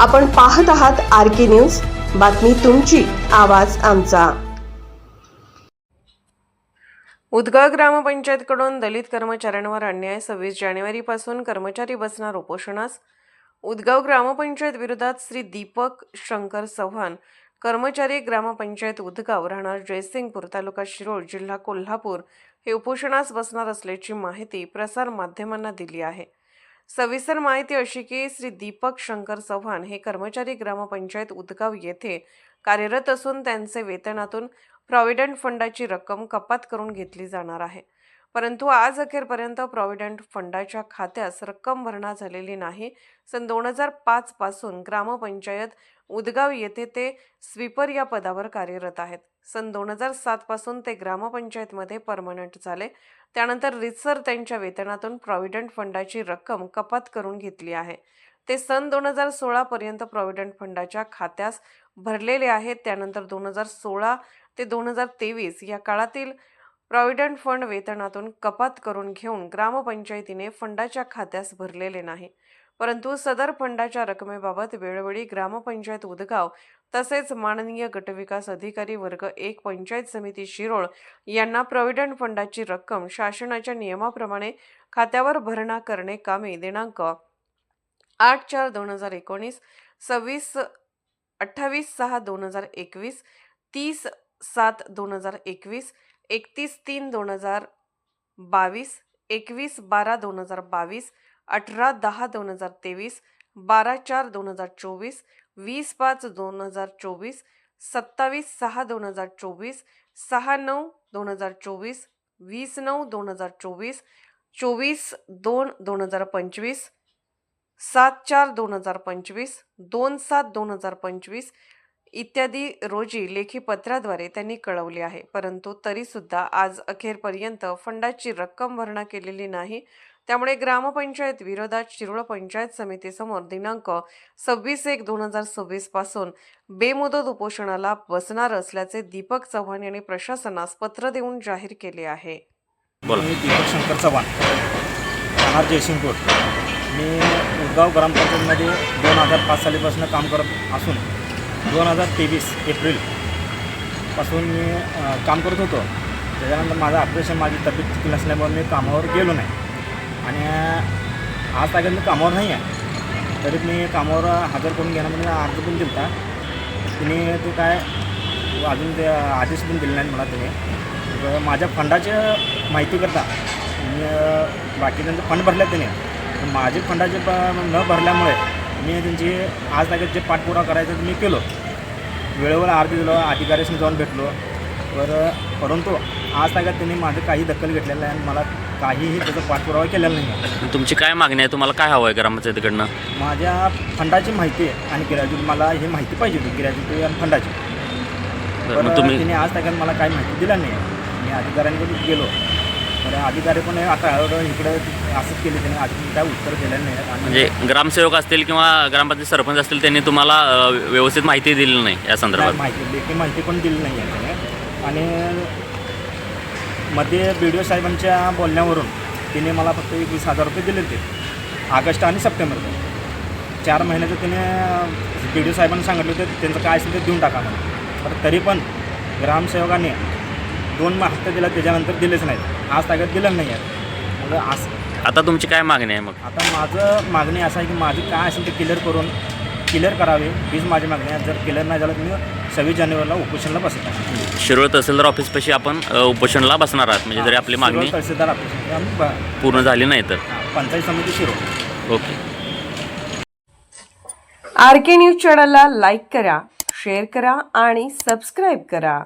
आपण पाहत आहात आर के न्यूज. बातमी तुमची आवाज आमचा. उदगाव ग्रामपंचायतकडून दलित कर्मचाऱ्यांवर अन्याय सव्वीस जानेवारीपासून कर्मचारी बसणार उपोषणास. उदगाव ग्रामपंचायत विरोधात श्री दीपक शंकर चव्हाण कर्मचारी ग्रामपंचायत उदगाव राहणार जयसिंगपूर तालुका शिरोळ जिल्हा कोल्हापूर हे उपोषणास बसणार असल्याची माहिती प्रसार माध्यमांना दिली आहे. सविस्तर माहिती अशी की श्री दीपक शंकर चव्हाण हे कर्मचारी ग्रामपंचायत उदगाव येथे कार्यरत असून त्यांचे वेतनातून प्रॉव्हिडंट फंडाची रक्कम कपात करून घेतली जाणार आहे. परंतु आज अखेरपर्यंत प्रॉव्हिडंट फंडाच्या खात्यास रक्कम भरणा झालेली नाही. सन दोन हजार पाचपासून ग्रामपंचायत उदगाव येथे ते स्वीपर या पदावर कार्यरत आहेत. सन दोन हजार सात पासून ते ग्रामपंचायतमध्ये परमनंट झाले. त्यानंतर रितसर त्यांच्या वेतनातून प्रॉव्हिडंट फंडाची रक्कम कपात करून घेतली आहे. ते सन दोन हजार सोळापर्यंत प्रॉव्हिडंट फंडाच्या खात्यास भरलेले आहेत. त्यानंतर दोन हजार सोळा ते दोन हजार तेवीस या काळातील प्रॉव्हिडंट फंड वेतनातून कपात करून घेऊन ग्रामपंचायतीने फंडाच्या खात्यास भरलेले नाही. परंतु सदर फंडाच्या रकमेबाबत वेळोवेळी ग्रामपंचायत उदगाव तसेच माननीय गटविकास अधिकारी वर्ग एक पंचायत समिती शिरोळ यांना प्रॉव्हिडंट फंडाची रक्कम शासनाच्या नियमाप्रमाणे खात्यावर भरणा करणे कामे दिनांक आठ चार दोन हजार एकोणीस सव्वीस अठ्ठावीस सहा दोन हजार एकवीस तीस सात दोन हजार एकवीस एकतीस तीन दोन हजार बावीस एकवीस बारा दोन हजार बावीस अठरा दहा दोन हजार तेवीस बारा चार दोन हजार चोवीस वीस पाच दोन हजार चोवीस सत्तावीस सहा दोन हजार चोवीस सहा नऊ दोन हजार चोवीस वीस नऊ दोन हजार चोवीस चोवीस दोन दोन हजार पंचवीस सात चार दोन हजार पंचवीस दोन सात दोन हजार पंचवीस इत्यादी रोजी लेखी पत्राद्वारे त्यांनी कळवले आहे. परंतु तरीसुद्धा आज अखेरपर्यंत फंडाची रक्कम भरणा केलेली नाही. त्यामुळे ग्रामपंचायत विरोधात शिरोळ पंचायत समितीसमोर दिनांक सव्वीस एक दोन हजार सव्वीसपासून बेमुदत उपोषणाला बसणार असल्याचे दीपक चव्हाण यांनी प्रशासनास पत्र देऊन जाहीर केले आहे. मी दीपक शंकर चव्हाण राहणार जयसिंगपूर. मी उदगाव ग्रामपंचायतमध्ये दोन हजार पाच सालीपासून काम करत असून दोन हजार तेवीस एप्रिलपासून मी काम करत होतो. त्याच्यानंतर माझं ऑपरेशन माझी तब्येत ठीक नसल्यामुळे मी कामावर गेलो नाही. आणि आज तागत मी कामावर नाही आहे. तरी मी कामावर हजर करून घेण्यामध्ये अर्ज पण दिला तिने ते काय अजून ते आदेश पण दिले नाही मला त्याने माझ्या फंडाच्या माहिती करता मी बाकी त्यांचे फंड भरले त्याने पण माझे फंडाचे प न भरल्यामुळे मी त्यांची आज तागत जे पाठपुरावा करायचा ते मी केलो. वेळेवर अर्ज दिलो अधिकाऱ्याशी जाऊन भेटलो. तर परंतु आज तागत त्यांनी माझं काही दखल घेतलेलं आहे आणि मला काहीही त्याचा पाठपुरावा केलेला नाही आहे तुमची काय मागणी आहे? तुम्हाला काय हवं आहे ग्रामपंचायतीकडनं माझ्या फंडाची माहिती आहे आणि ग्रॅज्युएट मला ही माहिती पाहिजे होती ग्रॅज्युएट आणि फंडाची. बरं, तर मग तुम्ही तिने आज तागत मला काही माहिती दिला नाही. मी अधिकाऱ्यांकडे गेलो. तर अधिकारी पण आता इकडे असंच केले त्याने. अजून काय उत्तर दिलेलं नाही. आणि म्हणजे ग्रामसेवक असतील किंवा ग्रामपंचायत सरपंच असतील त्यांनी तुम्हाला अ, व्यवस्थित माहिती दिली नाही या काय संदर्भात? माहिती लेखी माहिती पण दिली नाही आहे त्याने. आणि मध्ये बी डी ओ साहेबांच्या बोलण्यावरून तिने मला फक्त एक वीस हजार रुपये दिले ते ऑगस्ट आणि सप्टेंबरचं चार महिन्याचं तिने बी डी ओ साहेबांनी सांगितलं होतं त्यांचं काय असेल ते देऊन टाका म्हणून. तर तरी पण ग्रामसेवकाने दोन हप्ते दिला त्याच्यानंतर दिलेच नाहीत. आज तागत दिलं नाही आहे. मग असं आता तुमची काय मागणी आहे मग? आता माझं मागणी असं आहे की माझं काय असेल ते क्लिअर करून क्लिअर करावे हीच माझी मागणी आहे. जर क्लिअर नाही झालं तर मी सव्वीस जानेवारीला उपोषणला बसत आहे शिरोळ तहसीलदार ऑफिसपाशी आपण अ, उपोषणला बसणार आहात. म्हणजे जरी आपली मागणी तहसीलदार ऑफिस आम्ही ब- पूर्ण झाली नाही तर. Panchayat Samiti Shirol. Okay. R K news चॅनलला लाईक करा शेअर करा आणि सबस्क्राईब करा.